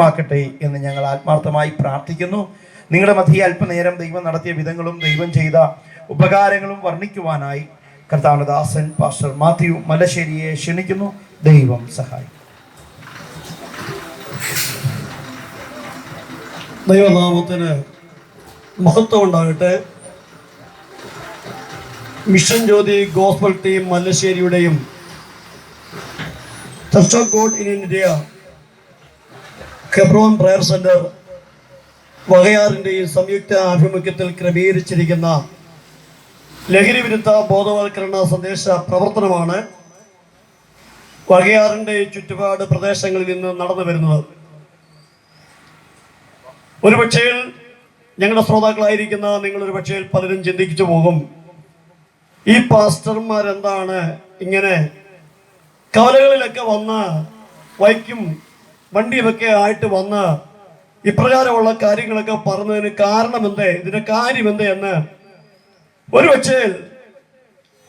മാക്കട്ടെ എന്ന് ഞങ്ങൾ ആത്മാർത്ഥമായി പ്രാർത്ഥിക്കുന്നു. നിങ്ങളുടെ മധ്യ അല്പനേരം ദൈവം നടത്തിയ വിധങ്ങളും ദൈവം ചെയ്ത ഉപകാരങ്ങളും വർണിക്കുവാനായി കർത്താവനദാസൻ പാസ്റ്റർ മാത്യു മലശ്ശേരിയെ ക്ഷണിക്കുന്നു. ദൈവം സഹായിക്കും. ദൈവനാമത്തിന് മഹത്വം ഉണ്ടാകട്ടെ. Mission Jyothi gospel team മല്ലശ്ശേരിയുടെയും in India Hebron prayer centre ഈ സംയുക്ത ആഭിമുഖ്യത്തിൽ ക്രമീകരിച്ചിരിക്കുന്ന ലഹരി വിരുദ്ധ ബോധവൽക്കരണ സന്ദേശ പ്രവർത്തനമാണ് വകയാറിന്റെ ചുറ്റുപാട് പ്രദേശങ്ങളിൽ നിന്ന് നടന്നു വരുന്നത്. ഒരുപക്ഷേ ഞങ്ങളുടെ ശ്രോതാക്കളായിരിക്കുന്ന നിങ്ങളൊരു പക്ഷേ പലരും ചിന്തിച്ചു പോകും ഈ പാസ്റ്റർമാരെന്താണ് ഇങ്ങനെ കവലകളിലൊക്കെ വന്ന് വൈക്കും വണ്ടിയൊക്കെ ആയിട്ട് വന്ന് ഇപ്രകാരമുള്ള കാര്യങ്ങളൊക്കെ പറഞ്ഞതിന് കാരണം എന്തേ ഇതിന്റെ കാര്യം എന്തേ എന്ന് ഒരു പക്ഷേ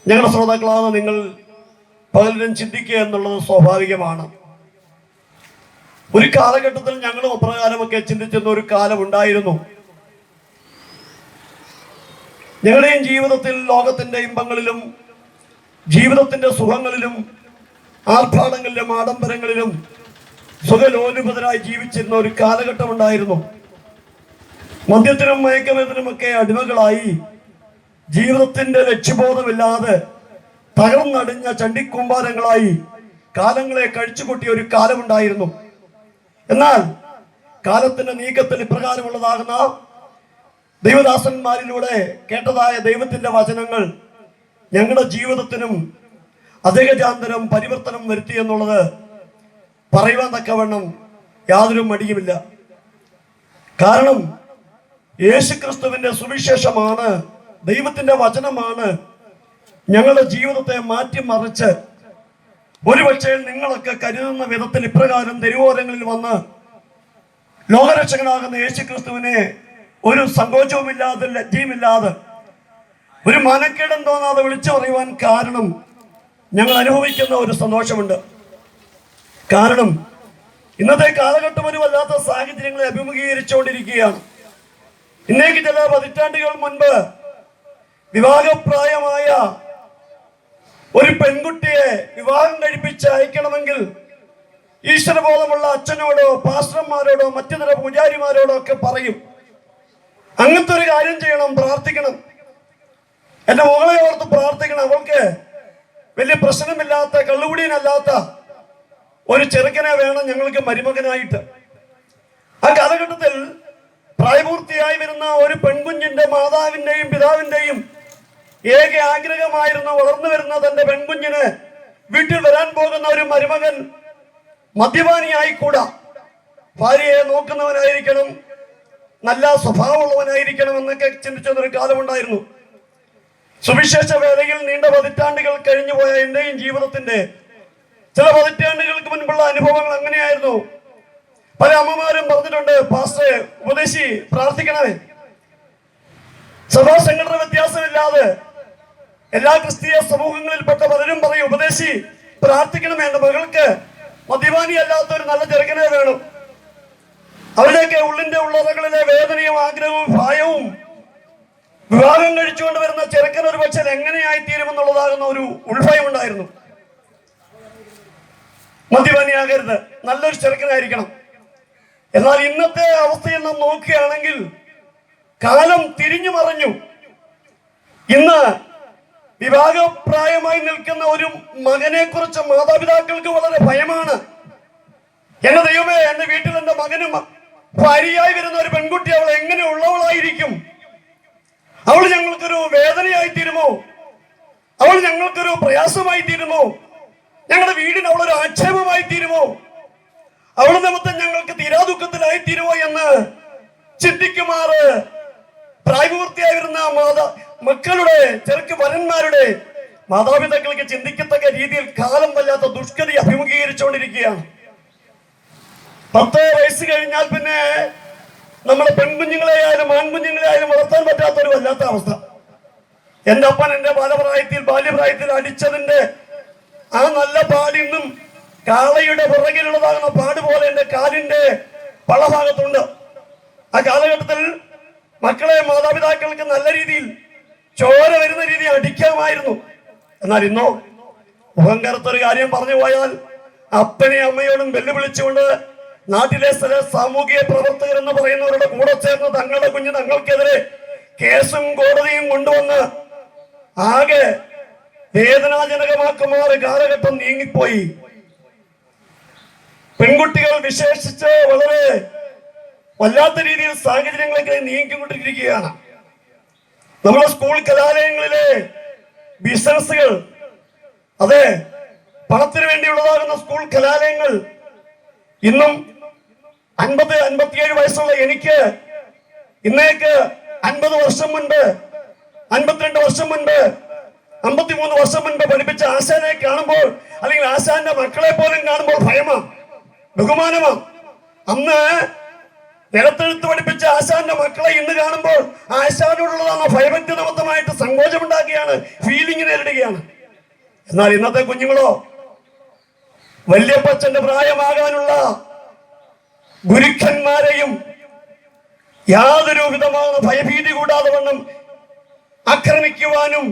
ഞങ്ങളുടെ ശ്രോതാക്കളാണ് നിങ്ങൾ പലരും ചിന്തിക്കുക എന്നുള്ളത് സ്വാഭാവികമാണ്. ഒരു കാലഘട്ടത്തിൽ ഞങ്ങളും അപ്രകാരമൊക്കെ ചിന്തിച്ചിരുന്ന ഒരു കാലം ഉണ്ടായിരുന്നു. ഞങ്ങളുടെയും ജീവിതത്തിൽ ലോകത്തിന്റെ ഇമ്പങ്ങളിലും ജീവിതത്തിന്റെ സുഖങ്ങളിലും ആർഭാടങ്ങളിലും ആഡംബരങ്ങളിലും സുഖലോലുപതരായി ജീവിച്ചിരുന്ന ഒരു കാലഘട്ടം ഉണ്ടായിരുന്നു. മദ്യത്തിനും മയക്കമരുന്നിനുമൊക്കെ അടിമകളായി ജീവിതത്തിന്റെ ലക്ഷ്യബോധമില്ലാതെ തകർന്നടിഞ്ഞ ചണ്ടിക്കൂമ്പാരങ്ങളായി കാലങ്ങളെ കഴിച്ചുകൂട്ടിയ ഒരു കാലമുണ്ടായിരുന്നു. എന്നാൽ കാലത്തിന്റെ നീക്കത്തിന് ഇപ്രകാരമുള്ളതാകുന്ന ദൈവദാസന്മാരിലൂടെ കേട്ടതായ ദൈവത്തിന്റെ വചനങ്ങൾ ഞങ്ങളുടെ ജീവിതത്തിനും അധികജാന്തരം പരിവർത്തനം വരുത്തി എന്നുള്ളത് പറയുവാൻ തക്കവണ്ണം യാതൊരു മടിയുമില്ല. കാരണം യേശുക്രിസ്തുവിന്റെ സുവിശേഷമാണ് ദൈവത്തിന്റെ വചനമാണ് ഞങ്ങളുടെ ജീവിതത്തെ മാറ്റിമറിച്ച് ഒരുപക്ഷെ നിങ്ങളൊക്കെ കരുതുന്ന വിധത്തിൽ ഇപ്രകാരം തെരുവോരങ്ങളിൽ വന്ന് ലോകരക്ഷകനാകുന്ന യേശുക്രിസ്തുവിനെ ഒരു സങ്കോചവുമില്ലാതെ ലജ്ജയുമില്ലാതെ ഒരു മനക്കേടം തോന്നാതെ വിളിച്ചു പറയുവാൻ കാരണം ഞങ്ങൾ അനുഭവിക്കുന്ന ഒരു സന്തോഷമുണ്ട്. കാരണം ഇന്നത്തെ കാലഘട്ടം ഒരു വല്ലാത്ത സാഹചര്യങ്ങളെ അഭിമുഖീകരിച്ചുകൊണ്ടിരിക്കുകയാണ്. ഇന്നേക്ക് ചില പതിറ്റാണ്ടുകൾ മുൻപ് വിവാഹപ്രായമായ ഒരു പെൺകുട്ടിയെ വിവാഹം കഴിപ്പിച്ച് അയക്കണമെങ്കിൽ ഈശ്വരബോധമുള്ള അച്ഛനോടോ പാസ്റ്റർമാരോടോ മറ്റു തര പൂജാരിമാരോടോ ഒക്കെ പറയും. അങ്ങനത്തെ ഒരു കാര്യം ചെയ്യണം പ്രാർത്ഥിക്കണം. എന്റെ മകളെ ഓർത്ത് പ്രാർത്ഥിക്കണം. അവൾക്ക് വലിയ പ്രശ്നമില്ലാത്ത കള്ളുകുടിയനല്ലാത്ത ഒരു ചെറുക്കനെ വേണം ഞങ്ങൾക്ക് മരുമകനായിട്ട്. ആ കാലഘട്ടത്തിൽ പ്രായപൂർത്തിയായി വരുന്ന ഒരു പെൺകുഞ്ഞിന്റെ മാതാവിന്റെയും പിതാവിന്റെയും ഏക ആഗ്രഹമായിരുന്ന വളർന്നു വരുന്ന തന്റെ പെൺകുഞ്ഞിന് വീട്ടിൽ വരാൻ പോകുന്ന ഒരു മരുമകൻ മദ്യപാനിയായിക്കൂടാ. ഭാര്യയെ നോക്കുന്നവനായിരിക്കണം നല്ല സ്വഭാവമുള്ളവനായിരിക്കണം എന്നൊക്കെ ചിന്തിച്ചൊരു കാലമുണ്ടായിരുന്നു. സുവിശേഷ വേലയിൽ നീണ്ട പതിറ്റാണ്ടുകൾ കഴിഞ്ഞുപോയ എന്റെയും ജീവിതത്തിന്റെ ചില പതിറ്റാണ്ടുകൾക്ക് മുൻപുള്ള അനുഭവങ്ങൾ അങ്ങനെയായിരുന്നു. പല അമ്മമാരും പറഞ്ഞിട്ടുണ്ട് പാസ്റ്റർ ഉപദേശി പ്രാർത്ഥിക്കണമേ. സഭാ സംഘടന വ്യത്യാസമില്ലാതെ എല്ലാ ക്രിസ്തീയ സമൂഹങ്ങളിൽപ്പെട്ട പലരും പറയും ഉപദേശി പ്രാർത്ഥിക്കണമേ എന്റെ മകൾക്ക് മദ്യപാനി അല്ലാത്ത ഒരു നല്ല ചെറുക്കനെ വേണം. അവരുടെയൊക്കെ ഉള്ളിന്റെ ഉള്ളറകളിലെ വേദനയും ആഗ്രഹവും ഭയവും വിവാഹം കഴിച്ചുകൊണ്ട് വരുന്ന ചെറുക്കൻ ഒരു പക്ഷേ എങ്ങനെയായി തീരുമെന്നുള്ളതാകുന്ന ഒരു ഉൾഭയം ഉണ്ടായിരുന്നു മദ്യപാനിയാകരുത്. നല്ലൊരു ചെറുക്കനായിരിക്കണം. എന്നാൽ ഇന്നത്തെ അവസ്ഥയിൽ നാം നോക്കുകയാണെങ്കിൽ കാലം തിരിഞ്ഞു മറിഞ്ഞു. ഇന്ന് വിവാഹപ്രായമായി നിൽക്കുന്ന ഒരു മകനെ കുറിച്ച് മാതാപിതാക്കൾക്ക് വളരെ ഭയമാണ്. എന്റെ ദൈവമേ എന്റെ വീട്ടിൽ എന്റെ മകനും ഭാര്യയായി വരുന്ന ഒരു പെൺകുട്ടി അവൾ എങ്ങനെ ഉള്ളവളായിരിക്കും? അവൾ ഞങ്ങൾക്കൊരു വേദനയായി തീരുമോ? അവൾ ഞങ്ങൾക്കൊരു പ്രയാസമായി തീരുമോ? ഞങ്ങളുടെ വീടിന് അവൾ ഒരു ആക്ഷേപമായി തീരുമോ? അവൾ നിമിത്തം ഞങ്ങൾക്ക് തീരാദുഃഖത്തിലായി തീരുമോ എന്ന് ചിന്തിക്കുമാറ് പ്രായപൂർത്തിയായിരുന്ന മാതാ മക്കളുടെ ചെറുക്ക് വരന്മാരുടെ മാതാപിതാക്കൾക്ക് ചിന്തിക്കത്തക്ക രീതിയിൽ കാലം വല്ലാത്ത ദുഷ്കതി അഭിമുഖീകരിച്ചുകൊണ്ടിരിക്കുകയാണ്. പത്ത് വയസ്സ് കഴിഞ്ഞാൽ പിന്നെ നമ്മുടെ പെൺകുഞ്ഞുങ്ങളെ ആയാലും ആൺകുഞ്ഞുങ്ങളെ ആയാലും വളർത്താൻ പറ്റാത്ത ഒരു വല്ലാത്ത അവസ്ഥ. എന്റെ അപ്പൻ എന്റെ ബാലപ്രായത്തിൽ ബാല്യപ്രായത്തിൽ അടിച്ചതിന്റെ ആ നല്ല പാടിന്നും കാളയുടെ പുറകിലുള്ളതാകുന്ന പാട് പോലെ എന്റെ കാലിന്റെ പള്ളഭാഗത്തുണ്ട് ഭാഗത്തുണ്ട് ആ കാലഘട്ടത്തിൽ മക്കളെ മാതാപിതാക്കൾക്ക് നല്ല രീതിയിൽ ചോര വരുന്ന രീതി അടിക്കാമായിരുന്നു. എന്നാൽ ഇന്നോ മുഖം കറുത്തൊരു കാര്യം പറഞ്ഞു പോയാൽ അപ്പനെ അമ്മയോടും വെല്ലുവിളിച്ചുകൊണ്ട് നാട്ടിലെ ചില സാമൂഹിക പ്രവർത്തകർ എന്ന് പറയുന്നവരുടെ കൂടെ ചേർന്ന് തങ്ങളുടെ കുഞ്ഞ് തങ്ങൾക്കെതിരെ കേസും കോടതിയും കൊണ്ടുവന്ന് ആകെ വേദനാജനകമാക്കുന്ന ഒരു കാലഘട്ടം നീങ്ങിപ്പോയി. പെൺകുട്ടികൾ വിശേഷിച്ച് വളരെ വല്ലാത്ത രീതിയിൽ സാഹചര്യങ്ങളൊക്കെ നീങ്ങിക്കൊണ്ടിരിക്കുകയാണ്. നമ്മുടെ സ്കൂൾ കലാലയങ്ങളിലെ ബിസിനസ്സുകൾ അതെ പണത്തിന് വേണ്ടിയുള്ളതാകുന്ന സ്കൂൾ കലാലയങ്ങൾ ഇന്നും അൻപത് അൻപത്തിയേഴ് വയസ്സുള്ള എനിക്ക് ഇന്നേക്ക് അൻപത് വർഷം മുൻപ് അൻപത്തിരണ്ട് വർഷം മുൻപ് അമ്പത്തിമൂന്ന് വർഷം മുൻപ് പഠിപ്പിച്ച ആശാനെ കാണുമ്പോൾ അല്ലെങ്കിൽ ആശാന്റെ മക്കളെ പോലും കാണുമ്പോൾ ഭയമാണ് ബഹുമാനമാ. അന്ന് നിലത്തെഴുത്ത് പഠിപ്പിച്ച ആശാന്റെ മക്കളെ ഇന്ന് കാണുമ്പോൾ ആശാനോടുള്ളതാണ് ഭയഭക്തി നിമിത്തമായിട്ട് സങ്കോചമുണ്ടാക്കുകയാണ് ഫീലിംഗ് നേരിടുകയാണ്. എന്നാൽ ഇന്നത്തെ കുഞ്ഞുങ്ങളോ വല്യപ്പച്ചന്റെ പ്രായമാകാനുള്ള ഗുരുക്കന്മാരെയും യാതൊരു വിധമാകുന്ന ഭയഭീതി കൂടാതെ വണ്ണം ആക്രമിക്കുവാനും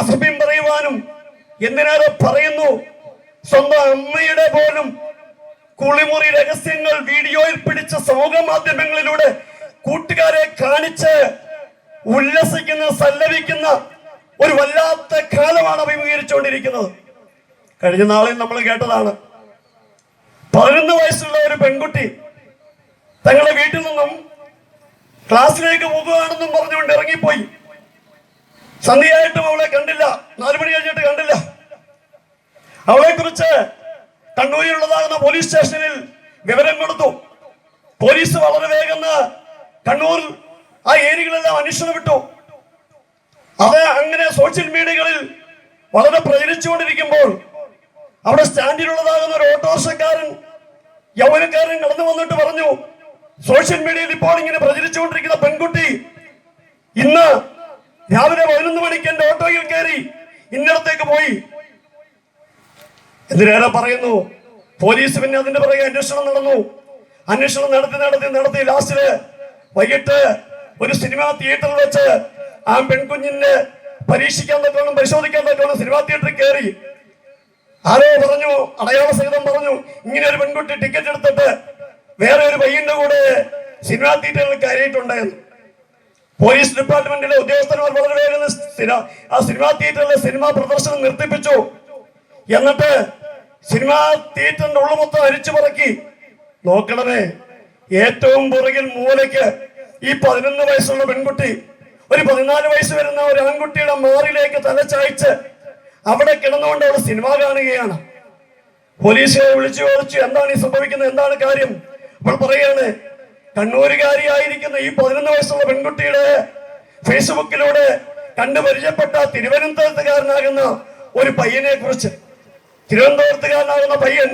അസഭ്യം പറയുവാനും എന്തിനേറെ പറയുന്നു? സ്വന്തം അമ്മയുടെ പോലും കുളിമുറി രഹസ്യങ്ങൾ വീഡിയോയിൽ പിടിച്ച സമൂഹ മാധ്യമങ്ങളിലൂടെ കൂട്ടുകാരെ കാണിച്ച് ഉല്ലസിക്കുന്ന സല്ലപിക്കുന്ന ഒരു വല്ലാത്ത കാലമാണ് അഭിമുഖീകരിച്ചുകൊണ്ടിരിക്കുന്നത്. കഴിഞ്ഞ നാളിൽ നമ്മൾ കേട്ടതാണ്. പതിനൊന്ന് വയസ്സുള്ള ഒരു പെൺകുട്ടി തങ്ങളുടെ വീട്ടിൽ നിന്നും ക്ലാസ്സിലേക്ക് പോകുകയാണെന്നും പറഞ്ഞുകൊണ്ട് ഇറങ്ങിപ്പോയി. സന്ധ്യയായിട്ടും അവളെ കണ്ടില്ല. നാലുമണി കഴിഞ്ഞിട്ട് കണ്ടില്ല. അവളെ കുറിച്ച് കണ്ണൂരിലുള്ളതാകുന്ന പോലീസ് സ്റ്റേഷനിൽ വിവരം കൊടുത്തു. പോലീസ് വളരെ വേഗം കണ്ണൂർ ആ ഏരിയകളെല്ലാം അന്വേഷണം വിട്ടു. അത് അങ്ങനെ സോഷ്യൽ മീഡിയകളിൽ വളരെ പ്രചരിച്ചുകൊണ്ടിരിക്കുമ്പോൾ അവിടെ സ്റ്റാൻഡിലുള്ളതാകുന്ന ഒരു ഓട്ടോറിക്ഷക്കാരൻ യൗവനക്കാരൻ കടന്നു വന്നിട്ട് പറഞ്ഞു സോഷ്യൽ മീഡിയയിൽ ഇപ്പോൾ ഇങ്ങനെ പ്രചരിച്ചുകൊണ്ടിരിക്കുന്ന പെൺകുട്ടി ഇന്ന് രാവിലെ പതിനൊന്ന് മണിക്ക് എന്റെ ഓട്ടോയിൽ കയറി ഇന്നിടത്തേക്ക് പോയി. എന്തിനേറെ പറയുന്നു? പോലീസ് പിന്നെ അതിന്റെ പുറകെ അന്വേഷണം നടന്നു. അന്വേഷണം നടത്തി നടത്തി നടത്തി. ലാസ്റ്റിൽ വൈകിട്ട് ഒരു സിനിമാ തിയേറ്ററിൽ വെച്ച് ആ പെൺകുഞ്ഞിനെ പരീക്ഷിക്കാൻ തക്കവണ്ണം പരിശോധിക്കാൻ തക്കവണ്ണം സിനിമാ തിയേറ്ററിൽ കയറി. ആരോ പറഞ്ഞു അടയാള സഹിതം പറഞ്ഞു ഇങ്ങനെ ഒരു പെൺകുട്ടി ടിക്കറ്റ് എടുത്തിട്ട് വേറെ ഒരു പയ്യന്റെ കൂടെ സിനിമാ തിയേറ്ററിൽ കയറിയിട്ടുണ്ടായിരുന്നു. പോലീസ് ഡിപ്പാർട്ട്മെന്റിലെ ഉദ്യോഗസ്ഥന്മാർ വളരെ വേഗം ആ സിനിമാ തിയേറ്ററിലെ സിനിമാ പ്രദർശനം നിർത്തിപ്പിച്ചു. എന്നിട്ട് സിനിമാ തിയേറ്ററിന്റെ ഉള്ളു മൊത്തം അരിച്ചു പറക്കി. നോക്കണമേ ഏറ്റവും പുറകിൽ മൂലയ്ക്ക് ഈ പതിനൊന്ന് വയസ്സുള്ള പെൺകുട്ടി ഒരു പതിനാല് വയസ്സ് വരുന്ന ഒരു ആൺകുട്ടിയുടെ മാറിലേക്ക് തലച്ചായ്ച്ച് അവിടെ കിടന്നുകൊണ്ട് അവൾ സിനിമ കാണുകയാണ്. പോലീസുകാരെ വിളിച്ചു ചോദിച്ചു എന്താണ് ഈ സംഭവിക്കുന്നത്? എന്താണ് കാര്യം? അപ്പോൾ പറയാണ് കണ്ണൂരുകാരിയായിരിക്കുന്ന ഈ പതിനൊന്ന് വയസ്സുള്ള പെൺകുട്ടിയുടെ ഫേസ്ബുക്കിലൂടെ കണ്ടുപരിചയപ്പെട്ട തിരുവനന്തപുരത്തുകാരനാകുന്ന ഒരു പയ്യനെ കുറിച്ച്. തിരുവനന്തപുരത്തുകാരനാകുന്ന പയ്യൻ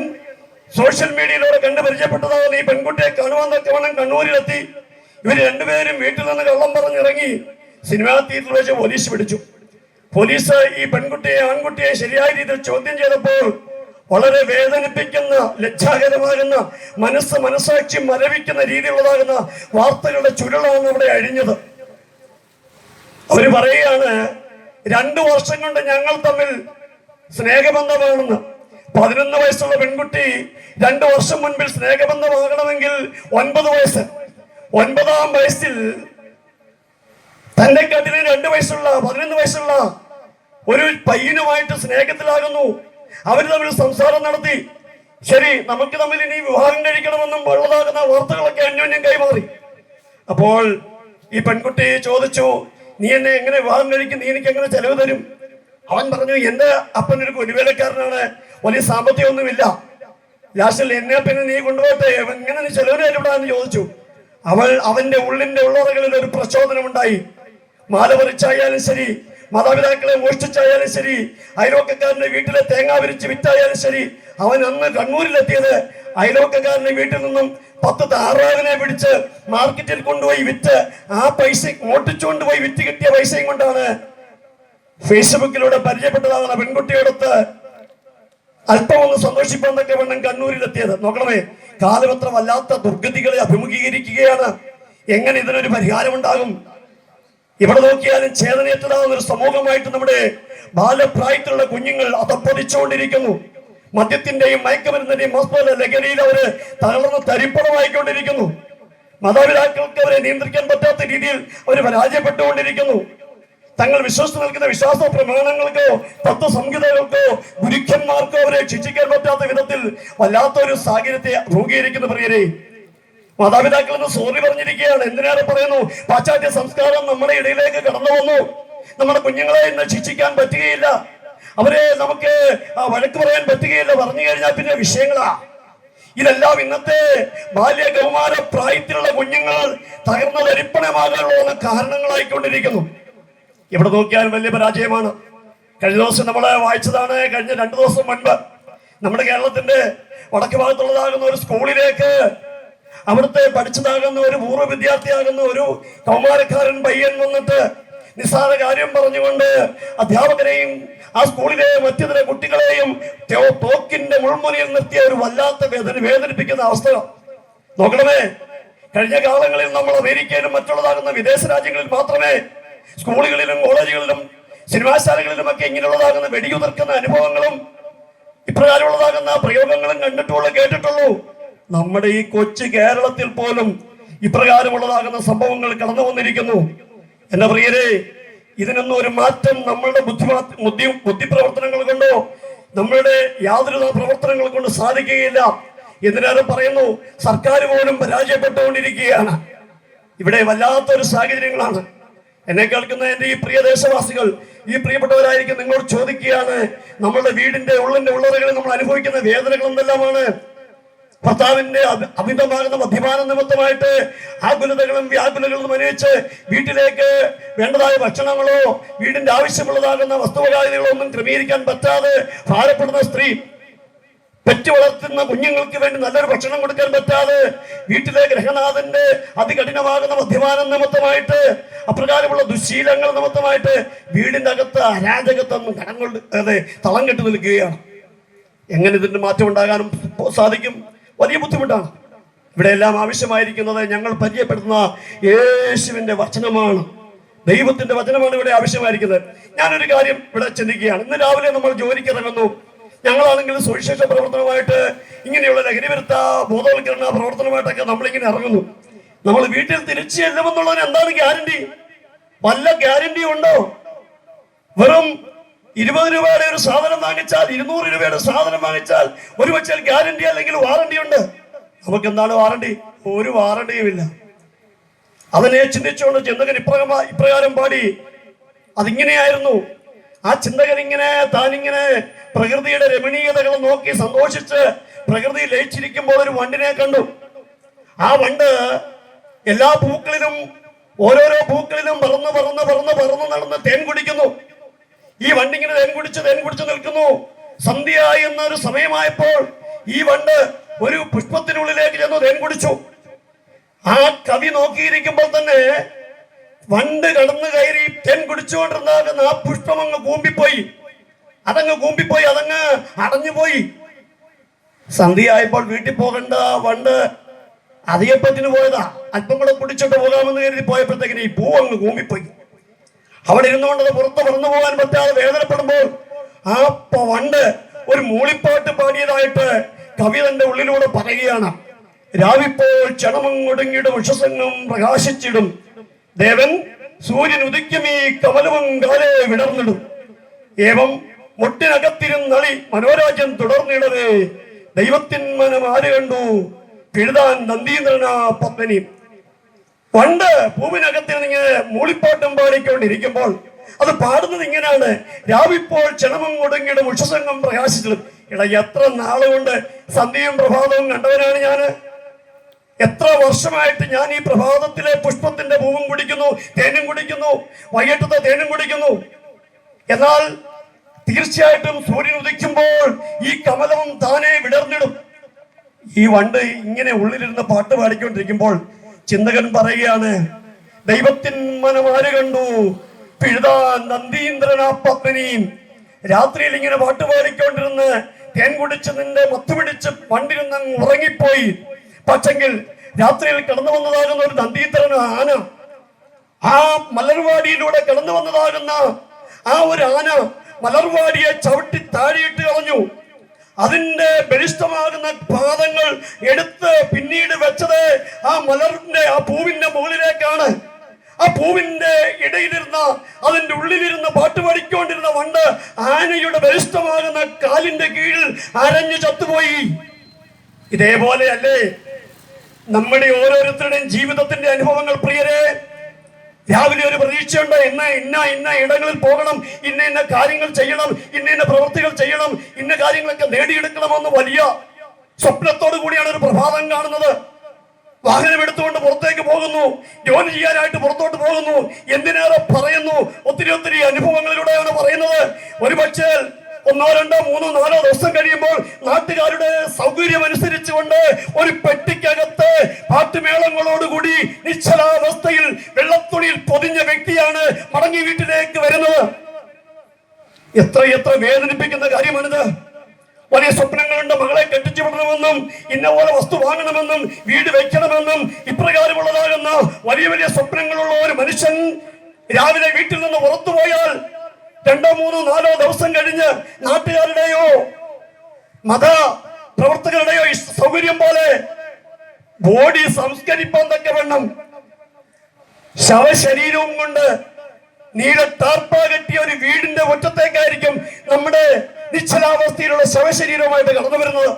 സോഷ്യൽ മീഡിയയിലൂടെ കണ്ടുപരിചയപ്പെട്ടതാകുന്ന ഈ പെൺകുട്ടിയെ കാണുവാൻ തക്കവണ്ണം കണ്ണൂരിലെത്തി. ഇവർ രണ്ടുപേരും വീട്ടിൽ നിന്ന് കള്ളം പറഞ്ഞിറങ്ങി സിനിമാ തിയേറ്ററിൽ വെച്ച് പോലീസ് പിടിച്ചു. പോലീസ് ഈ പെൺകുട്ടിയെ ആൺകുട്ടിയെ ശരിയായ രീതിയിൽ ചോദ്യം ചെയ്തപ്പോൾ വളരെ വേദനിപ്പിക്കുന്ന ലജ്ജാകരമാകുന്ന മനസ്സ് മനസാക്ഷി മരവിക്കുന്ന രീതിയിലുള്ളതാകുന്ന വാർത്തകളുടെ ചുരുളാണ് അവിടെ അഴിഞ്ഞത്. അവർ പറയുകയാണ് രണ്ടു വർഷം കൊണ്ട് ഞങ്ങൾ തമ്മിൽ സ്നേഹബന്ധമാണെന്ന്. പതിനൊന്ന് വയസ്സുള്ള പെൺകുട്ടി രണ്ടു വർഷം മുൻപിൽ സ്നേഹബന്ധമാകണമെങ്കിൽ ഒൻപത് വയസ്സ്. ഒൻപതാം വയസ്സിൽ തന്റെ കട്ടിന് രണ്ട് വയസ്സുള്ള പതിനൊന്ന് വയസ്സുള്ള ഒരു പയ്യനുമായിട്ട് സ്നേഹത്തിലാകുന്നു. അവർ തമ്മിൽ സംസാരം നടത്തി. ശരി നമുക്ക് തമ്മിൽ ഇനി വിവാഹം കഴിക്കണമെന്നും ഉള്ളതാകുന്ന വാർത്തകളൊക്കെ അന്യോന്യം കൈമാറി. അപ്പോൾ ഈ പെൺകുട്ടി ചോദിച്ചു നീ എന്നെ എങ്ങനെ വിവാഹം കഴിക്കും? നീ എനിക്ക് എങ്ങനെ ചെലവ് തരും? അവൻ പറഞ്ഞു എന്റെ അപ്പൻ ഒരു കുരുവേലക്കാരനാണ് വലിയ സാമ്പത്തികമൊന്നുമില്ല. ലാസ്റ്റിൽ എന്നെ പിന്നെ നീ കൊണ്ടുപോട്ടെ എങ്ങനെ നീ ചെലവിന് എന്ന് ചോദിച്ചു. അവൾ അവന്റെ ഉള്ളിന്റെ ഉള്ളറകളിൽ ഒരു പ്രചോദനം ഉണ്ടായി മാല പറിച്ചായാലും ശരി മാതാപിതാക്കളെ മോഷ്ടിച്ചായാലും ശരി അയലോക്കക്കാരന്റെ വീട്ടിലെ തേങ്ങ വിരിച്ച് വിറ്റായാലും ശരി അവൻ അന്ന് കണ്ണൂരിലെത്തിയത് അയലോക്കക്കാരന്റെ വീട്ടിൽ നിന്നും പത്ത് താറാവിനെ പിടിച്ച് മാർക്കറ്റിൽ കൊണ്ടുപോയി വിറ്റ് ആ പൈസ മോട്ടിച്ചുകൊണ്ട് പോയി വിറ്റ് കിട്ടിയ പൈസയും കൊണ്ടാണ് ഫേസ്ബുക്കിലൂടെ പരിചയപ്പെട്ടതാണ് പെൺകുട്ടിയോടൊത്ത് അല്പം ഒന്ന് സന്തോഷിപ്പാൻ തക്ക വണ്ണം കണ്ണൂരിലെത്തിയത്. നോക്കണമേ കാലമത്ര വല്ലാത്ത ദുർഗതികളെ അഭിമുഖീകരിക്കുകയാണ്. എങ്ങനെ ഇതിനൊരു പരിഹാരമുണ്ടാകും? ഇവിടെ നോക്കിയാലും ചേതനയറ്റതാവുന്ന ഒരു സമൂഹമായിട്ട് നമ്മുടെ ബാലപ്രായത്തിലുള്ള കുഞ്ഞുങ്ങൾ അതപ്പതിച്ചുകൊണ്ടിരിക്കുന്നു മദ്യത്തിന്റെയും മയക്കുമരുന്നിന്റെയും ലഹരിയിൽ അവർ തകർന്ന് തരിപ്പണമായിക്കൊണ്ടിരിക്കുന്നു. മാതാപിതാക്കൾക്ക് അവരെ നിയന്ത്രിക്കാൻ പറ്റാത്ത രീതിയിൽ അവർ പരാജയപ്പെട്ടുകൊണ്ടിരിക്കുന്നു. തങ്ങൾ വിശ്വസിച്ച് നിൽക്കുന്ന വിശ്വാസ പ്രമാണങ്ങൾക്കോ തത്വസംഹിതകൾക്കോ ഗുരുക്കന്മാർക്കോ അവരെ ശിക്ഷിക്കാൻ പറ്റാത്ത വിധത്തിൽ വല്ലാത്തൊരു സാഹചര്യത്തെ രൂപീകരിക്കുന്ന പ്രിയരെ മാതാപിതാക്കൾ എന്ന് സോറി പറഞ്ഞിരിക്കുകയാണ്. എന്തിനേറെ പറയുന്നു? പാശ്ചാത്യ സംസ്കാരം നമ്മുടെ ഇടയിലേക്ക് കടന്നു വന്നു. നമ്മുടെ കുഞ്ഞുങ്ങളെ ഇന്ന് ശിക്ഷിക്കാൻ പറ്റുകയില്ല. അവരെ നമുക്ക് വഴക്ക് പറയാൻ പറ്റുകയില്ല. പറഞ്ഞു കഴിഞ്ഞാൽ പിന്നെ വിഷയങ്ങളാ. ഇതെല്ലാം ഇന്നത്തെ ബാല്യ കൗമാര പ്രായത്തിലുള്ള കുഞ്ഞുങ്ങൾ തകർന്ന തരിപ്പണമാകാനുള്ള കാരണങ്ങളായിക്കൊണ്ടിരിക്കുന്നു. ഇവിടെ നോക്കിയാൽ വലിയ പരാജയമാണ്. കഴിഞ്ഞ ദിവസം നമ്മളെ വായിച്ചതാണ് കഴിഞ്ഞ രണ്ടു ദിവസം മുൻപ് നമ്മുടെ കേരളത്തിന്റെ വടക്ക് ഭാഗത്തുള്ളതാകുന്ന ഒരു സ്കൂളിലേക്ക് അവിടുത്തെ പഠിച്ചതാകുന്ന ഒരു പൂർവ വിദ്യാർത്ഥിയാകുന്ന ഒരു കൗമാരക്കാരൻ പയ്യൻ വന്നിട്ട് നിസ്സാര കാര്യം പറഞ്ഞുകൊണ്ട് അധ്യാപകരെയും ആ സ്കൂളിലെ മറ്റു കുട്ടികളെയും തോക്കിന്റെ മുൾമുനയിൽ നിർത്തിയ ഒരു വല്ലാത്ത വേദന വേദനിപ്പിക്കുന്ന അവസ്ഥ. നോക്കണമേ കഴിഞ്ഞ കാലങ്ങളിൽ നമ്മൾ അമേരിക്കയിലും മറ്റുള്ളതാകുന്ന വിദേശ രാജ്യങ്ങളിൽ മാത്രമേ സ്കൂളുകളിലും കോളേജുകളിലും സിനിമാശാലകളിലും ഒക്കെ ഇങ്ങനെയുള്ളതാകുന്ന വെടിയുതിർക്കുന്ന അനുഭവങ്ങളും ഇപ്രകാരമുള്ളതാകുന്ന പ്രയോഗങ്ങളും കണ്ടിട്ടുള്ളൂ കേട്ടിട്ടുള്ളൂ. നമ്മുടെ ഈ കൊച്ചു കേരളത്തിൽ പോലും ഇപ്രകാരമുള്ളതാകുന്ന സംഭവങ്ങൾ കടന്നു വന്നിരിക്കുന്നു എന്റെ പ്രിയരെ ഇതിനൊന്നും ഒരു മാറ്റം നമ്മളുടെ ബുദ്ധിമാ ബുദ്ധി ബുദ്ധിപ്രവർത്തനങ്ങൾ കൊണ്ടോ നമ്മളുടെ യാതൊരു പ്രവർത്തനങ്ങൾ കൊണ്ട് സാധിക്കുകയില്ല. എന്തിനേറെ പറയുന്നു? സർക്കാർ പോലും പരാജയപ്പെട്ടുകൊണ്ടിരിക്കുകയാണ്. ഇവിടെ വല്ലാത്തൊരു സാഹചര്യങ്ങളാണ്. എന്നെ കേൾക്കുന്ന എന്റെ ഈ പ്രിയ ദേശവാസികൾ ഈ പ്രിയപ്പെട്ടവരായിരിക്കും നിങ്ങളോട് ചോദിക്കുകയാണ് നമ്മളുടെ വീടിന്റെ ഉള്ളിന്റെ ഉള്ളറകളിൽ നമ്മൾ അനുഭവിക്കുന്ന വേദനകൾ എന്തെല്ലാമാണ് ഭർത്താവിന്റെ അമിതമാകുന്ന മദ്യപാന നിമിത്തമായിട്ട് ആകുലതകളും വ്യാകുലകളും അനുഭവിച്ച് വീട്ടിലേക്ക് വേണ്ടതായ ഭക്ഷണങ്ങളോ വീടിന്റെ ആവശ്യമുള്ളതാകുന്ന വസ്തുവകാര്യങ്ങളോ ഒന്നും ക്രമീകരിക്കാൻ പറ്റാതെ ഭാരപ്പെടുന്ന സ്ത്രീ പെറ്റു വളർത്തുന്ന കുഞ്ഞുങ്ങൾക്ക് വേണ്ടി നല്ലൊരു ഭക്ഷണം കൊടുക്കാൻ പറ്റാതെ വീട്ടിലെ ഗ്രഹനാഥന്റെ അതികഠിനമാകുന്ന മദ്യപാനം നിമിത്തമായിട്ട് അപ്രകാരമുള്ള ദുശീലങ്ങൾ നിമിത്തമായിട്ട് വീടിന്റെ അകത്ത് അരാജകത്വം കടം കൊണ്ട് അതെ തളം കെട്ടി നിൽക്കുകയാണ്. എങ്ങനെ ഇതിന്റെ മാറ്റം ഉണ്ടാകാനും സാധിക്കും? വലിയ ബുദ്ധിമുട്ടാണ്. ഇവിടെ എല്ലാം ആവശ്യമായിരിക്കുന്നത് ഞങ്ങൾ പരിചയപ്പെടുത്തുന്ന യേശുവിന്റെ വചനമാണ്. ദൈവത്തിന്റെ വചനമാണ് ഇവിടെ ആവശ്യമായിരിക്കുന്നത്. ഞാനൊരു കാര്യം ഇവിടെ ചിന്തിക്കുകയാണ്. ഇന്ന് രാവിലെ നമ്മൾ ജോലിക്ക് ഇറങ്ങുന്നു. ഞങ്ങളാണെങ്കിൽ സുവിശേഷ പ്രവർത്തനമായിട്ട് ഇങ്ങനെയുള്ള ലഹരി വിരുദ്ധ ബോധവൽക്കരണ പ്രവർത്തനമായിട്ടൊക്കെ നമ്മളിങ്ങനെ ഇറങ്ങുന്നു. നമ്മൾ വീട്ടിൽ തിരിച്ചു ചെല്ലുമെന്നുള്ളതിന് എന്താണ് ഗ്യാരണ്ടി? വല്ല ഗ്യാരണ്ടി ഉണ്ടോ? വെറും ഇരുപത് രൂപയുടെ ഒരു സാധനം വാങ്ങിച്ചാൽ ഇരുന്നൂറ് രൂപയുടെ സാധനം വാങ്ങിച്ചാൽ ഒരു പക്ഷേ ഗ്യാരണ്ടി അല്ലെങ്കിൽ വാറണ്ടി ഉണ്ട്. നമുക്ക് എന്താണ് വാറണ്ടി? ഒരു വാറണ്ടിയും ഇല്ല. അതിനെ ചിന്തിച്ചുകൊണ്ട് ചിന്തകൻ ഇപ്രകാരം ഇപ്രകാരം പാടി. അതിങ്ങനെയായിരുന്നു. ആ ചിന്തകൻ ഇങ്ങനെ താനിങ്ങനെ പ്രകൃതിയുടെ രമണീയതകൾ നോക്കി സന്തോഷിച്ച് പ്രകൃതി ലയിച്ചിരിക്കുമ്പോൾ ഒരു വണ്ടിനെ കണ്ടു. ആ വണ്ട് എല്ലാ പൂക്കളിലും ഓരോരോ പൂക്കളിലും പറന്ന് പറന്ന് പറന്ന് പറന്ന് നടന്ന് തേൻ കുടിക്കുന്നു. ഈ വണ്ടി ഇങ്ങനെ തേൻ കുടിച്ച് തേൻ കുടിച്ച് നിൽക്കുന്നു. സന്ധ്യയായി എന്നൊരു സമയമായപ്പോൾ ഈ വണ്ട് ഒരു പുഷ്പത്തിനുള്ളിലേക്ക് ചെന്നു തേൻ കുടിച്ചു ആ കവി നോക്കിയിരിക്കുമ്പോൾ തന്നെ വണ്ട് കടന്നു കയറി തേൻ കുടിച്ചുകൊണ്ടിരുന്നാകുന്ന ആ പുഷ്പം അങ്ങ് കൂമ്പിപ്പോയി. അതങ്ങ് കൂമ്പിപ്പോയി അതങ്ങ് അടഞ്ഞുപോയി സന്ധ്യയായപ്പോൾ വീട്ടിൽ പോകണ്ട വണ്ട് അധികപ്പത്തിന് പോയതാ. അല്പം കൂടെ കുടിച്ചിട്ട് പോകാമെന്ന് കരുതി പോയപ്പോഴത്തേക്കിന് ഈ പൂ അങ്ങ് കൂമ്പിപ്പോയി. അവിടെ ഇരുന്നുകൊണ്ട് പുറത്ത് പറന്നു പോകാൻ പറ്റാതെ വേദനപ്പെടുമ്പോൾ ആ പണ്ട് ഒരു മൂളിപ്പാട്ട് പാടിയതായിട്ട് കവി തന്റെ ഉള്ളിലൂടെ പറയുകയാണ്. രാവിപ്പോൾ ക്ഷണമും ഒടുങ്ങിടും ഉഷസങ്ങും പ്രകാശിച്ചിടും. ദേവൻ സൂര്യൻ ഉദിക്കുമീ കമലവും കാലെ വിടർന്നിടും. ഏവം മുട്ടിനകത്തിരുന്നളി മനോരാജ്യം തുടർന്നിടവേ. ദൈവത്തിൻ മനം ആര് കണ്ടു? പിഴുതാൻ നന്ദീന്ദ്രനാ പത്മനി. പണ്ട് ഭൂമിനകത്തിൽ നിങ്ങൾ മൂളിപ്പാട്ടും പാടിക്കൊണ്ടിരിക്കുമ്പോൾ അത് പാടുന്നത് ഇങ്ങനെയാണ്. രാവിപ്പോൾ ക്ഷണമം കൊടുങ്ങിടും ഉഷസംഗം പ്രകാശിച്ചിടും ഇട എത്ര നാളുകൊണ്ട് സന്ധ്യയും പ്രഭാതവും കണ്ടവനാണ് ഞാൻ എത്ര വർഷമായിട്ട് ഞാൻ ഈ പ്രഭാതത്തിലെ പുഷ്പത്തിന്റെ പൂവും കുടിക്കുന്നു തേനും കുടിക്കുന്നു വൈകിട്ടത്തെ തേനും കുടിക്കുന്നു. എന്നാൽ തീർച്ചയായിട്ടും സൂര്യൻ ഉദിക്കുമ്പോൾ ഈ കമലവും താനെ വിടർന്നിടും. ഈ വണ്ട് ഇങ്ങനെ ഉള്ളിലിരുന്ന് പാട്ട് പാടിക്കൊണ്ടിരിക്കുമ്പോൾ ചിന്തകൻ പറയുകയാണ് ദൈവത്തിൻ മനമാര് കണ്ടു? പിഴുതാൻ നന്ദീന്ദ്രനാ പത്നിയും രാത്രിയിൽ ഇങ്ങനെ പാട്ട് പാടിക്കൊണ്ടിരുന്ന് തേൻ കുടിച്ച് നിന്റെ മത്തുപിടിച്ച് അങ്ങ് ഉറങ്ങിപ്പോയി. പക്ഷെങ്കിൽ രാത്രിയിൽ കടന്നു വന്നതാകുന്ന ഒരു നന്ദീന്ദ്രൻ ആന ആ മലർവാടിയിലൂടെ കടന്നു വന്നതാകുന്ന ആ ഒരു ആന മലർവാടിയെ ചവിട്ടി താഴെയിട്ട് കളഞ്ഞു. അതിന്റെ ബലിഷ്ടമാകുന്ന പാദങ്ങൾ എടുത്ത് പിന്നീട് വെച്ചത് ആ മലറിന്റെ ആ പൂവിന്റെ മുകളിലേക്കാണ്. ആ പൂവിന്റെ ഇടയിലിരുന്ന അതിന്റെ ഉള്ളിലിരുന്ന് പാട്ട് പാടിക്കൊണ്ടിരുന്ന വണ്ട് ആനയുടെ ബലിഷ്ടമാകുന്ന കാലിന്റെ കീഴിൽ അരഞ്ഞു ചത്തുപോയി. ഇതേപോലെയല്ലേ നമ്മുടെ ഓരോരുത്തരുടെയും ജീവിതത്തിന്റെ അനുഭവങ്ങൾ പ്രിയരെ രാവിലെ ഒരു പ്രതീക്ഷയുണ്ട്. ഇന്ന ഇന്ന ഇന്ന ഇടങ്ങളിൽ പോകണം. ഇന്ന ഇന്ന കാര്യങ്ങൾ ചെയ്യണം. ഇന്ന ഇന്ന പ്രവൃത്തികൾ ചെയ്യണം. ഇന്ന കാര്യങ്ങളൊക്കെ നേടിയെടുക്കണമെന്ന് വലിയ സ്വപ്നത്തോടു കൂടിയാണ് ഒരു പ്രഭാതം കാണുന്നത്. വാഹനം എടുത്തുകൊണ്ട് പുറത്തേക്ക് പോകുന്നു. ജോലി ചെയ്യാനായിട്ട് പുറത്തോട്ട് പോകുന്നു. എന്തിനേറെ പറയുന്നു? ഒത്തിരി ഒത്തിരി അനുഭവങ്ങളിലൂടെയാണ് പറയുന്നത്. ഒരുപക്ഷേ ഒന്നോ രണ്ടോ മൂന്നോ നാലോ ദിവസം കഴിയുമ്പോൾ നാട്ടുകാരുടെ സൗകര്യം അനുസരിച്ചുകൊണ്ട് ഒരു പെട്ടിക്കകത്ത് പാട്ടുമേളങ്ങളോടുകൂടി നിശ്ചലാവസ്ഥയിൽ വെള്ളത്തുണിയിൽ പൊതിഞ്ഞ വ്യക്തിയാണ് മടങ്ങി വീട്ടിലേക്ക് വരുന്നത്. എത്ര എത്ര വേദനിപ്പിക്കുന്ന കാര്യമാണിത്. വലിയ സ്വപ്നങ്ങളുണ്ട് മകളെ കെട്ടിച്ചു വിടണമെന്നും ഇന്ന പോലെ വസ്തു വാങ്ങണമെന്നും വീട് വെക്കണമെന്നും ഇപ്രകാരമുള്ളതാകുന്ന വലിയ വലിയ സ്വപ്നങ്ങളുള്ള ഒരു മനുഷ്യൻ രാവിലെ വീട്ടിൽ നിന്ന് പുറത്തു പോയാൽ രണ്ടോ മൂന്നോ നാലോ ദിവസം കഴിഞ്ഞ് നാട്ടുകാരുടെയോ മത പ്രവർത്തകരുടെയോ സൗകര്യം പോലെ ബോഡി സംസ്കരിപ്പാൻ തക്ക വേണം ശവശരീരവും കൊണ്ട് നീല ടാർപ്പ കെട്ടിയ ഒരു വീടിന്റെ ഒറ്റത്തേക്കായിരിക്കും നമ്മുടെ നിശ്ചലാവസ്ഥയിലുള്ള ശവശരീരവുമായിട്ട് കടന്നു വരുന്നത്.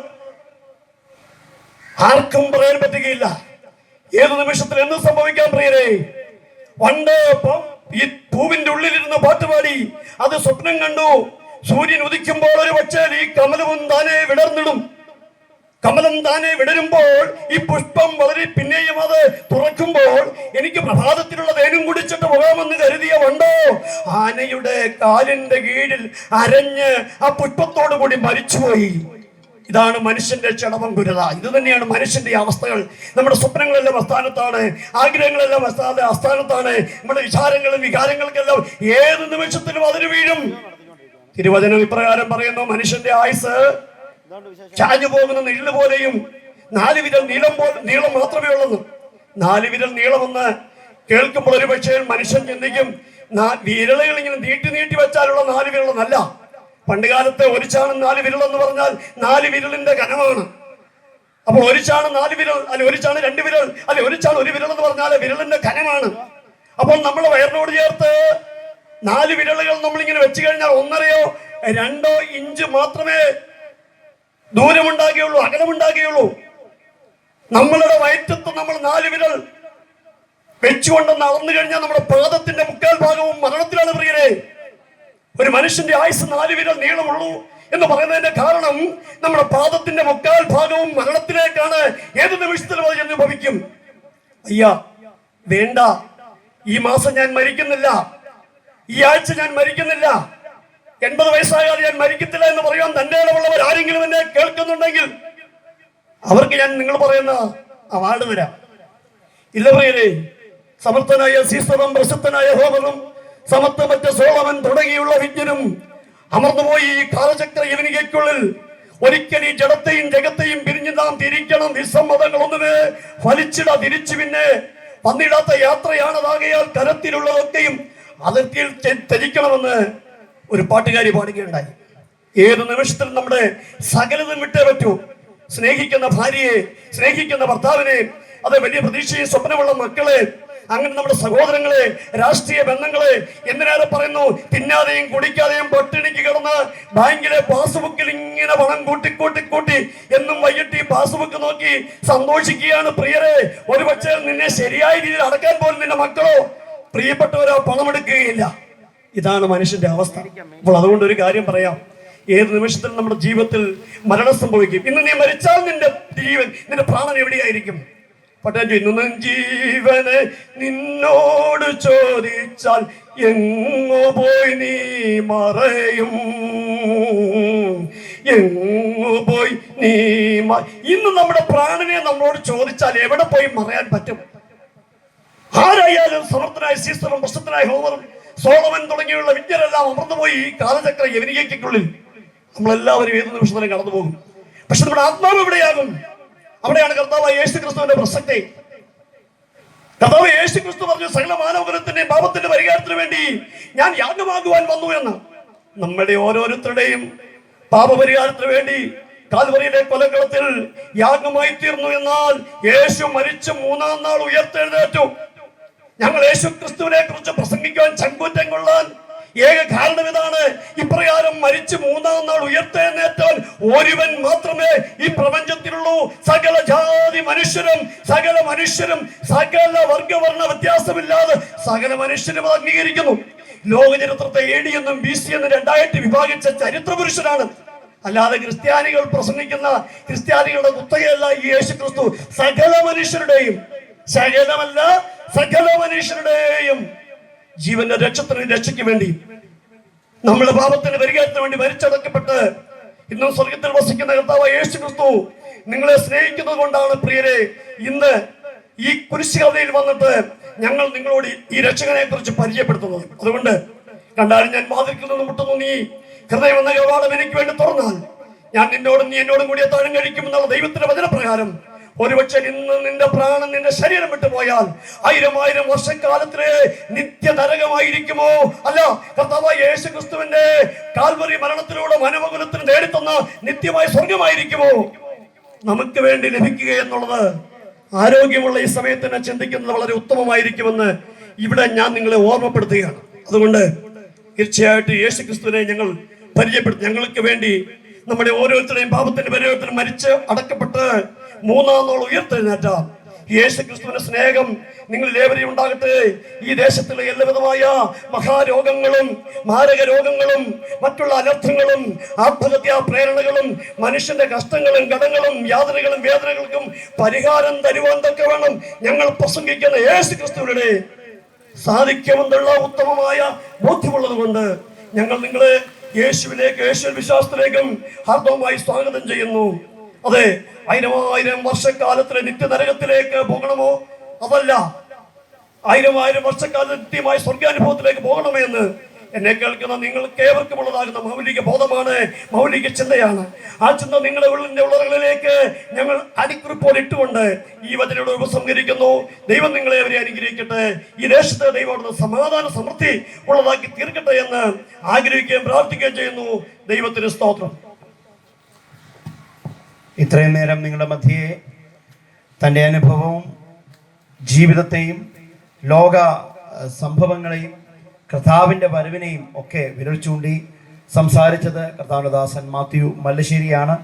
ആർക്കും പറയാൻ പറ്റുകയില്ല. ഏത് നിമിഷത്തിൽ എന്ത് സംഭവിക്കാൻ പ്രിയരേ. പണ്ട് ഈ പൂവിന്റെ ഉള്ളിലിരുന്ന് പാട്ടുപാടി അത് സ്വപ്നം കണ്ടു. സൂര്യൻ ഉദിക്കുമ്പോൾ ഒരു പക്ഷേ ഈ കമലവും താനെ വിടർന്നിടും. കമലം താനെ വിടരുമ്പോൾ ഈ പുഷ്പം വളരെ പിന്നെയും അത് തുറക്കുമ്പോൾ എനിക്ക് പ്രഭാതത്തിലുള്ള തേനും കുടിച്ചിട്ട് പോകാമെന്ന് കരുതിയ വണ്ടോ ആനയുടെ കാലിന്റെ കീഴിൽ അരഞ്ഞ് ആ പുഷ്പത്തോടു കൂടി മരിച്ചുപോയി. ഇതാണ് മനുഷ്യന്റെ ക്ഷണവം ഗുരുത ഇത് തന്നെയാണ് മനുഷ്യന്റെ അവസ്ഥകൾ. നമ്മുടെ സ്വപ്നങ്ങളെല്ലാം അസ്ഥാനത്താണ് ആഗ്രഹങ്ങളെല്ലാം അസ്ഥാന അസ്ഥാനത്താണ് നമ്മുടെ വിചാരങ്ങളും വികാരങ്ങൾക്കെല്ലാം ഏത് നിമിഷത്തിലും അതിന് വീഴും. തിരുവചനം ഇപ്രകാരം പറയുന്നു മനുഷ്യന്റെ ആയുസ് ചാഞ്ഞു പോകുന്ന നിഴൽ പോലെയും നാല് വിരൽ നീളം പോ നീളം മാത്രമേ ഉള്ളൂ നാല് വിരൽ നീളമെന്ന് കേൾക്കുമ്പോൾ ഒരു പക്ഷേ മനുഷ്യൻ ചിന്തിക്കും വിരളുകൾ ഇങ്ങനെ നീട്ടി നീട്ടി വെച്ചാലുള്ള നാല് വിരളെന്നല്ല പണ്ട് കാലത്തെ ഒരു ചാണം നാല് വിരൽ എന്ന് പറഞ്ഞാൽ നാല് വിരലിന്റെ ഘനമാണ്. അപ്പോൾ ഒരു ചാണ് നാല് വിരൽ അല്ലെ ഒരു ചാണ് രണ്ട് വിരൽ അല്ലെ ഒരു ചാണ് ഒരു വിരൽ എന്ന് പറഞ്ഞാൽ വിരലിന്റെ ഘനമാണ്. അപ്പോൾ നമ്മൾ വയറിനോട് ചേർത്ത് നാല് വിരലുകൾ നമ്മൾ ഇങ്ങനെ വെച്ച് കഴിഞ്ഞാൽ ഒന്നരയോ രണ്ടോ ഇഞ്ച് മാത്രമേ ദൂരമുണ്ടാകുകയുള്ളൂ അകലമുണ്ടാകുകയുള്ളൂ. നമ്മളുടെ വയറ്റത്ത് നമ്മൾ നാല് വിരൽ വെച്ചുകൊണ്ട് നടന്നു കഴിഞ്ഞാൽ നമ്മുടെ പാദത്തിന്റെ മുക്കാൽ ഭാഗവും മരണത്തിലാണ് പ്രിയരെ. ഒരു മനുഷ്യന്റെ ആയുസ് നാല് വിരൽ നീളമുള്ളൂ എന്ന് പറയുന്നതിന്റെ കാരണം നമ്മുടെ പാദത്തിന്റെ മുക്കാൽ ഭാഗവും മരണത്തിലേക്കാണ് ഏത് നിമിഷത്തിലും അത് ഭവിക്കും. അയ്യ വേണ്ട. ഈ മാസം ഞാൻ മരിക്കുന്നില്ല. ഈ ആഴ്ച ഞാൻ മരിക്കുന്നില്ല. എൺപത് വയസ്സായാൽ ഞാൻ മരിക്കത്തില്ല എന്ന് പറയാൻ തന്റെ ഇടമുള്ളവർ ആരെങ്കിലും എന്നെ കേൾക്കുന്നുണ്ടെങ്കിൽ അവർക്ക് ഞാൻ നിങ്ങൾ പറയുന്ന അവാർഡ് തരാം. ഇല്ല പ്രിയരെ. സമർത്ഥനായ സീസറും പ്രശസ്തനായ ഹോമറും സമത്വമറ്റ സോളമൻ തുടങ്ങിയുള്ള വിജ്ഞനും അമർന്നുപോയി ഈ കാലചക്ര യവനികയ്ക്കുള്ളിൽ. ഒരിക്കൽ ഈ ജഡത്തെയും ജഗത്തെയും പിരിഞ്ഞു നാം തിരിക്കണം. നിസ്സമ്മതങ്ങളൊന്നിന് ഫലിച്ചിട തിരിച്ചു പിന്നെ. വന്നിടാത്ത യാത്രയാണതാകയാൽ തരത്തിലുള്ളതൊക്കെയും അതിർത്തിയിൽ ധരിക്കണമെന്ന് ഒരു പാട്ടുകാരി പാടുകയുണ്ടായി. ഏത് നിമിഷത്തിലും നമ്മുടെ സകലതും വിട്ടേ പറ്റൂ. സ്നേഹിക്കുന്ന ഭാര്യയെ സ്നേഹിക്കുന്ന ഭർത്താവിനെ അത് വലിയ പ്രതീക്ഷയും സ്വപ്നമുള്ള മക്കളെ അങ്ങനെ നമ്മുടെ സഹോദരങ്ങളെ രാഷ്ട്രീയ ബന്ധങ്ങളെ എന്തിനേറെ പറയുന്നു? തിന്നാതെയും കുടിക്കാതെയും പട്ടിണിക്ക് കിടന്ന് ബാങ്കിലെ പാസ്ബുക്കിൽ ഇങ്ങനെ പണം കൂട്ടി കൂട്ടി കൂട്ടി എന്നും വൈകിട്ട് ഈ പാസ്ബുക്ക് നോക്കി സന്തോഷിക്കുകയാണ്. പ്രിയരെ ഒരുപക്ഷെ നിന്നെ ശരിയായ രീതിയിൽ അടക്കാൻ പോലും നിന്റെ മക്കളോ പ്രിയപ്പെട്ടവരോ പണമെടുക്കുകയില്ല. ഇതാണ് മനുഷ്യന്റെ അവസ്ഥ. അപ്പോൾ അതുകൊണ്ട് ഒരു കാര്യം പറയാം. ഏത് നിമിഷത്തിൽ നമ്മുടെ ജീവിതത്തിൽ മരണം സംഭവിക്കും. ഇന്ന് നീ മരിച്ചാൽ നിന്റെ ജീവൻ നിന്റെ പ്രാണൻ എവിടെയായിരിക്കും? പട്ടാൻ ജീവനെ നിന്നോട് ചോദിച്ചാൽ എങ്ങോ പോയി നീ മറയും. എങ്ങോ പോയി നീ ഇന്ന് നമ്മുടെ പ്രാണനെ നമ്മളോട് ചോദിച്ചാൽ എവിടെ പോയി മറയാൻ പറ്റും? ആരായാലും സമർത്ഥനായ സീസറും പ്രശസ്തനായ ഹോമറും സോളമൻ തുടങ്ങിയുള്ള വിദ്യരെല്ലാം അമർന്നുപോയി ഈ കാലചക്ര യവനികയ്ക്കുള്ളിൽ നമ്മളെല്ലാവരും ഏത് നിമിഷത്തിലും കടന്നു പോകും പക്ഷെ നമ്മുടെ ആത്മാവ് എവിടെയാകും? അവിടെയാണ് കർത്താവ് യേശു ക്രിസ്തുവിന്റെ പ്രസക്തി. കർത്താവ് യേശു ക്രിസ്തു പറഞ്ഞു സകല മാനവകുലത്തിന്റെ പാപത്തിന്റെ പരിഹാരത്തിന് വേണ്ടി ഞാൻ യാഗമാകുവാൻ വന്നു എന്ന്. നമ്മുടെ ഓരോരുത്തരുടെയും പാപപരിഹാരത്തിന് വേണ്ടി കാൽവറിയിലെ കൊലക്കളത്തിൽ യാഗമായി തീർന്നു എന്നാൽ യേശു മരിച്ചു മൂന്നാം നാൾ ഉയർത്തെഴുന്നേറ്റു. ഞങ്ങൾ യേശു ക്രിസ്തുവിനെ കുറിച്ച് പ്രസംഗിക്കുവാൻ ചങ്കൂറ്റം കൊള്ളാൻ ഏക കാരണം ഇതാണ്. ഇപ്രകാരം മരിച്ച് മൂന്നാം നാൾ ഉയർത്തെഴുന്നേറ്റാൻ ഒരുവൻ മാത്രമേ ഈ പ്രപഞ്ചത്തിലുള്ളൂ. സകല ജാതി മനുഷ്യരും സകല മനുഷ്യരും സകല വർഗവർണ വ്യത്യാസമില്ലാതെ സകല മനുഷ്യരും അംഗീകരിക്കുന്നു. ലോക ചരിത്രത്തെ എ ഡി എന്നും ബി സി എന്നും രണ്ടായിട്ട് വിഭാഗിച്ച ചരിത്ര പുരുഷനാണ് അല്ലാതെ ക്രിസ്ത്യാനികൾ പ്രസംഗിക്കുന്ന ക്രിസ്ത്യാനികളുടെ കുത്തകയല്ല ഈ യേശു ക്രിസ്തു സകല മനുഷ്യരുടെയും സകലമല്ല സകല മനുഷ്യരുടെയും ജീവന്റെ രക്ഷത്തിന് രക്ഷയ്ക്ക് വേണ്ടി. നമ്മുടെ പാപത്തിന് പരിഹാരത്തിന് വേണ്ടി മരിച്ചടക്കപ്പെട്ട് ഇന്നും സ്വർഗത്തിൽ വസിക്കുന്ന കർത്താവ് യേശു ക്രിസ്തു നിങ്ങളെ സ്നേഹിക്കുന്നത് കൊണ്ടാണ് പ്രിയരെ ഇന്ന് ഈ കുരിശുകഥയിൽ വന്നിട്ട് ഞങ്ങൾ നിങ്ങളോട് ഈ രക്ഷകനെ കുറിച്ച് പരിചയപ്പെടുത്തുന്നത്. അതുകൊണ്ട് കണ്ടാലും ഞാൻ വാതിൽക്കിൽ നിന്ന് മുട്ടുന്നു. നീ ഹൃദയം എന്ന കവാടം എനിക്ക് വേണ്ടി തുറന്നാൽ ഞാൻ നിന്നോടും നീ എന്നോടും കൂടി താഴം കഴിക്കുമെന്നുള്ള ദൈവത്തിന്റെ വചനപ്രകാരം ഒരുപക്ഷെ ഇന്ന് നിന്റെ പ്രാണൻ നിന്റെ ശരീരം വിട്ടു പോയാൽ ആയിരം ആയിരം വർഷക്കാലത്തിലെ നിത്യ നരകമായിരിക്കുമോ അല്ല കർത്താവ് യേശു ക്രിസ്തുവിന്റെ കാൽവറി മരണത്തിലൂടെ മനുമകുലത്തിന് നേടിത്തന്ന നിത്യമായ സ്വർഗമായിരിക്കുമോ നമുക്ക് വേണ്ടി ലഭിക്കുക എന്നുള്ളത് ആരോഗ്യമുള്ള ഈ സമയത്ത് ചിന്തിക്കുന്നത് വളരെ ഉത്തമമായിരിക്കുമെന്ന് ഇവിടെ ഞാൻ നിങ്ങളെ ഓർമ്മപ്പെടുത്തുകയാണ്. അതുകൊണ്ട് തീർച്ചയായിട്ടും യേശു ക്രിസ്തുവിനെ ഞങ്ങൾ പരിചയപ്പെടുത്തി. ഞങ്ങൾക്ക് വേണ്ടി നമ്മുടെ ഓരോരുത്തരുടെയും പാപത്തിന്റെ പരിവർത്തനം മരിച്ച് അടക്കപ്പെട്ട് മൂന്നാം നാൾ ഉയർത്തെഴുന്നേറ്റ യേശു ക്രിസ്തുവിന്റെ സ്നേഹം നിങ്ങൾ ഏവരെയും ഉണ്ടാകട്ടെ. ഈ ദേശത്തിലെ എല്ലാവിധമായ മഹാരോഗങ്ങളും മാരക രോഗങ്ങളും മറ്റുള്ള അനർത്ഥങ്ങളും ആത്മഹത്യാ പ്രേരണകളും മനുഷ്യന്റെ കഷ്ടങ്ങളും കടങ്ങളും യാതനകളും വേദനകൾക്കും പരിഹാരം തരുവാൻ തക്ക വേണം ഞങ്ങൾ പ്രസംഗിക്കുന്ന യേശു ക്രിസ്തുവിനെ സാധിക്കുമെന്നുള്ള ഉത്തമമായ ബോധ്യമുള്ളത് കൊണ്ട് ഞങ്ങൾ നിങ്ങളെ യേശുവിലേക്ക് യേശു വിശ്വാസത്തിലേക്കും ഹാർദവുമായി സ്വാഗതം ചെയ്യുന്നു. അതെ ആയിരമായിരം ആയിരം വർഷക്കാലത്തിലെ നിത്യനരകത്തിലേക്ക് പോകണമോ? അതല്ല. ആയിരം ആയിരം വർഷക്കാലം നിത്യമായ സ്വർഗാനുഭവത്തിലേക്ക് പോകണമേ എന്ന് എന്നെ കേൾക്കുന്ന നിങ്ങൾക്ക് ഏവർക്കും ഉള്ളതാകുന്ന മൗലിക ബോധമാണ് മൗലിക ചിന്തയാണ്. ആ ചിന്ത നിങ്ങളെ ഉള്ളിന്റെ ഉള്ളറകളിലേക്ക് ഞങ്ങൾ അടിക്കുറിപ്പോൾ ഇട്ടുകൊണ്ട് ഈ വചനോട് ഉപസംഹരിക്കുന്നു ദൈവം നിങ്ങളെ അവരെ അനുഗ്രഹിക്കട്ടെ. ഈ ദേശത്തെ ദൈവം സമാധാന സമൃദ്ധി ഉള്ളതാക്കി തീർക്കട്ടെ എന്ന് ആഗ്രഹിക്കുകയും പ്രാർത്ഥിക്കുകയും ചെയ്യുന്നു. ദൈവത്തിന് സ്തോത്രം. ഇത്രയും നേരം നിങ്ങളുടെ മധ്യയെ തന്റെ അനുഭവവും ജീവിതത്തെയും ലോക സംഭവങ്ങളെയും കർത്താവിന്റെ വരവിനെയും ഒക്കെ വിരൽ ചൂണ്ടി സംസാരിച്ചത് കർത്താവിന്റെ ദാസൻ മാത്യു മല്ലശ്ശേരിയാണ്.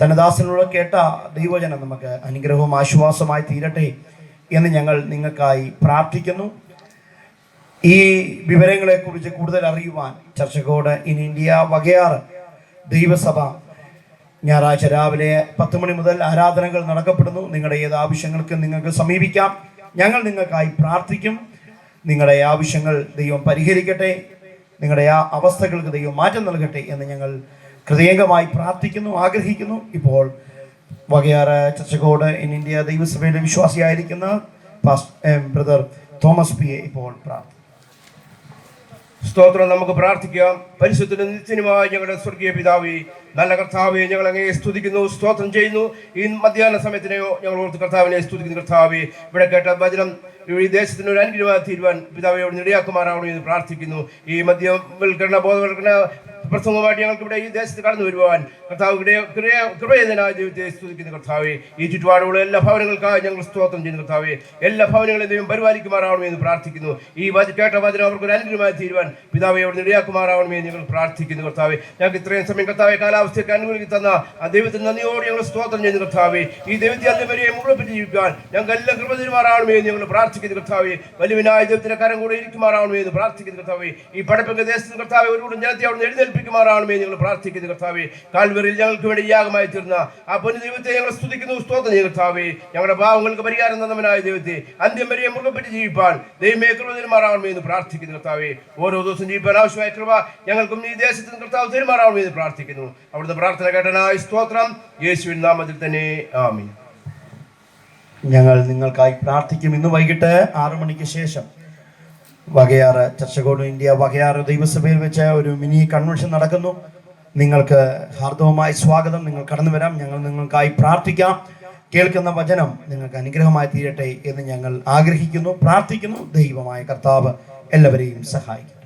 തന്റെ ദാസനോട് കേട്ട ദൈവജനം നമുക്ക് അനുഗ്രഹവും ആശ്വാസമായി തീരട്ടെ എന്ന് ഞങ്ങൾ നിങ്ങൾക്കായി പ്രാർത്ഥിക്കുന്നു. ഈ വിവരങ്ങളെക്കുറിച്ച് കൂടുതൽ അറിയുവാൻ ചർച്ചകോട് ഇൻ ഇന്ത്യ വകയാറ് ദൈവസഭ ഞായറാഴ്ച രാവിലെ പത്ത് മണി മുതൽ ആരാധനകൾ നടക്കപ്പെടുന്നു. നിങ്ങളുടെ ഏത് ആവശ്യങ്ങൾക്ക് നിങ്ങൾക്ക് സമീപിക്കാം. ഞങ്ങൾ നിങ്ങൾക്കായി പ്രാർത്ഥിക്കും. നിങ്ങളുടെ ആവശ്യങ്ങൾ ദൈവം പരിഹരിക്കട്ടെ. നിങ്ങളുടെ ആ അവസ്ഥകൾക്ക് ദൈവം മാറ്റം നൽകട്ടെ എന്ന് ഞങ്ങൾ ഹൃദയംഗമായി പ്രാർത്ഥിക്കുന്നു ആഗ്രഹിക്കുന്നു. ഇപ്പോൾ വകയാറ് church of God in India ദൈവസഭയുടെ വിശ്വാസിയായിരിക്കുന്ന ബ്രദർ തോമസ് പി എ ഇപ്പോൾ പ്രാർത്ഥിക്കും സ്തോത്രം. നമുക്ക് പ്രാർത്ഥിക്കാം. പരിശുദ്ധ നിത്യനുമായ ഞങ്ങളുടെ സ്വർഗീയ പിതാവേ നല്ല കർത്താവെ ഞങ്ങൾ അങ്ങയെ സ്തുതിക്കുന്നു സ്തോത്രം ചെയ്യുന്നു. ഈ മധ്യാഹ്ന സമയത്തിനെയോ ഞങ്ങൾ ഓർത്ത് കർത്താവിനെ സ്തുതിക്കുന്നു കർത്താവെ. ഇവിടെ കേട്ട വചനം ഈ ദേശത്തിന് ഒരു അനുഗ്രഹമായി തീരുവാൻ പിതാവയോട് നിടയാക്കുമാറാവണം എന്ന് പ്രാർത്ഥിക്കുന്നു. ഈ മദ്യവൽക്കരണ ബോധവൽക്കരണ പ്രസംഗമായിട്ട് ഞങ്ങൾക്ക് ഇവിടെ ഈ ദേശത്ത് കടന്നു വരുവാൻ കർത്താവ് കൃപയതനായ ദൈവത്തെ സ്തുതിക്കുന്ന കർത്താവെ. ഈ ചുറ്റുപാടുള്ള എല്ലാ ഭവനങ്ങൾക്കായി ഞങ്ങൾ സ്തോത്രം ചെയ്യുന്ന കർത്താവെ. എല്ലാ ഭവനങ്ങളെയും ദൈവം പരിപാലിക്കുമാറാവണം എന്ന് പ്രാർത്ഥിക്കുന്നു. ഈ കേട്ട വചനം അവർക്ക് ഒരു അനുഗ്രഹമായി തീരുവാൻ പിതാവെ അവിടെ എന്ന് ഞങ്ങൾ പ്രാർത്ഥിക്കുന്നു കർത്താവെ. ഞങ്ങൾക്ക് ഇത്രയും സമയം കർത്താവെ കാലാവസ്ഥയ്ക്ക് അനുകൂലിക്ക് തന്ന ആ ദൈവത്തിന് നന്ദിയോട് ഞങ്ങൾ സ്തോത്രം ചെയ്യുന്ന കർത്താവേ. ഈ ദൈവത്തെ അന്ത്യവരെയും മുഴുവൻ ജീവിക്കാൻ ഞങ്ങൾ എല്ലാം കൃപ തരുമാറാവണമേ എന്ന് ഞങ്ങൾ പ്രാർത്ഥിക്കുന്ന കർത്താവേ. വലുവിനായ ദൈവത്തിന്റെ കരം കൂടെ ഇരിക്കുമാറാവണമേ എന്ന് പ്രാർത്ഥിക്കുന്നു കർത്താവെ. ഈ പടപ്പൊക്കെ ദേശത്തിന് കർത്താവെ ഒരു കൂടെ ജനത്തെ അവിടെ എഴുന്നേൽപ്പിക്കുമാറാവണമേ ഞങ്ങൾ പ്രാർത്ഥിക്കുന്ന കർത്താവേ. കാൽവറിയിൽ ഞങ്ങൾക്ക് വേണ്ടി യാഗമായി തീർന്ന ആ പൊന്നു ദൈവത്തെ ഞങ്ങൾ സ്തുതിക്കുന്നു സ്തോത്രം ചെയ്യുന്നു കർത്താവേ. ഞങ്ങളുടെ പാവങ്ങൾക്ക് പരിഹാരം തന്നവനായ ദൈവത്തെ അന്ത്യം വരെ മുറുകപ്പെട്ട് ജീവിപ്പാൻ ദൈവമേ കൃപ തരുമാറാവണമേ എന്ന് പ്രാർത്ഥിക്കുന്നു കർത്താവെ. ഓരോ ദിവസം ജീവിപ്പാൻ ആവശ്യമായ കൃപ ഞങ്ങൾക്കും ഈ ദേശത്തിന് കർത്താവ് തരുമാറാവണമേ എന്ന് പ്രാർത്ഥിക്കുന്നു. അവിടുത്തെ പ്രാർത്ഥന കേട്ടനായ സ്തോത്രം. യേശുവിൻ നാമത്തിൽ തന്നെ ആമി ഞങ്ങൾ നിങ്ങൾക്കായി പ്രാർത്ഥിക്കും. ഇന്ന് വൈകിട്ട് ആറു മണിക്ക് ശേഷം വകയാറ് ചർച്ചകോട് ഇന്ത്യ വകയാറ് ദൈവസഭയിൽ വെച്ച് ഒരു മിനി കൺവെൻഷൻ നടക്കുന്നു. നിങ്ങൾക്ക് ഹാർദവമായ സ്വാഗതം. നിങ്ങൾ കടന്നു വരാം. ഞങ്ങൾ നിങ്ങൾക്കായി പ്രാർത്ഥിക്കാം. കേൾക്കുന്ന വചനം നിങ്ങൾക്ക് അനുഗ്രഹമായി തീരട്ടെ എന്ന് ഞങ്ങൾ ആഗ്രഹിക്കുന്നു. പ്രാർത്ഥിക്കുന്നു. ദൈവമായ കർത്താവ് എല്ലാവരെയും സഹായിക്കും